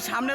সামনে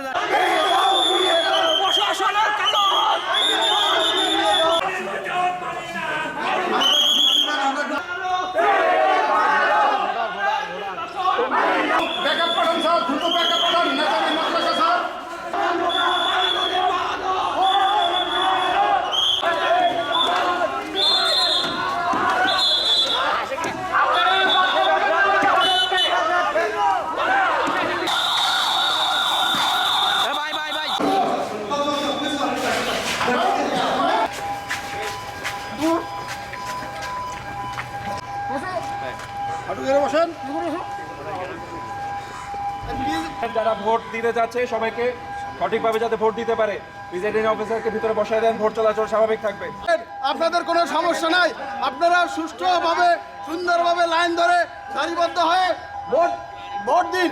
যারা ভোট দিতে যাচ্ছে সবাইকে সঠিকভাবে যাতে ভোট দিতে পারে প্রিজাইডিং অফিসারকে ভিতরে বসায় দেন ভোট চলাচল স্বাভাবিক থাকবে। আপনাদের কোনো সমস্যা নাই আপনারা সুষ্ঠুভাবে সুন্দরভাবে লাইন ধরে সারিবদ্ধ হয়ে ভোট ভোট দিন।